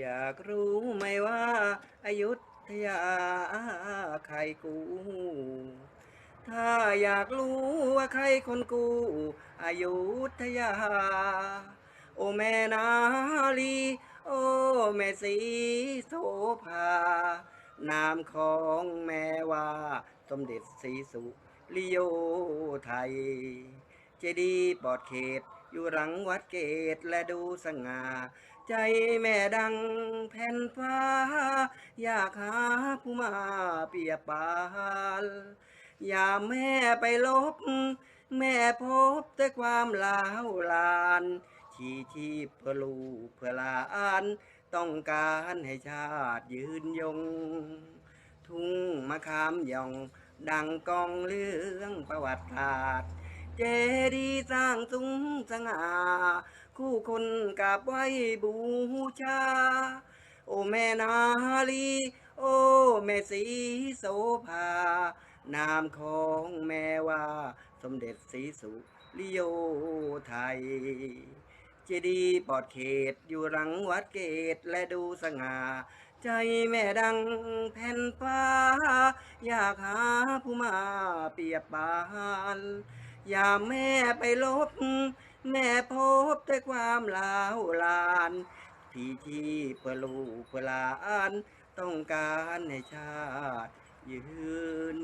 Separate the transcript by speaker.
Speaker 1: อยากรู้ไหมว่าอายุทยาใครกู ถ้าอยากรู้ว่าใครคนกูอายุทยา โอแม่นาลี โอแม่สีโสภานามของแม่ว่าสมเด็จศรีสุริโยไทย เจดีย์ปอดเขต อยู่หลังวัดเกตและดูสง่า ใจแม่ดังแผ่นฟ้า อยากหาผู้มาเปียบปานอย่าแม่ไปลบ แม่พบแต่ความลาวลานชีชีพเพื่อลูกเพื่อลานต้องการให้ชาติยืนยง ทุ่งมะขามย่อง ดังกองเรื่องประวัติศาสตร์ เจดีย์สร้างสูงสง่า คู่คนกับไว้บูชา โอแม่นาลี โอแม่สีโสภานามของแม่ว่า สมเด็จศรีสุริโยไทย เจดีย์ปลอดเขตอยู่หลังวัดเกตและดูสง่า ใจแม่ดังแผ่นฟ้า อยากหาผู้มาเปียบปาน อย่าแม่ไปลบ แม่พบแต่ความลาวลานพี่ที่เพื่อลูกเพื่อหลาน ต้องการให้ชาติยืน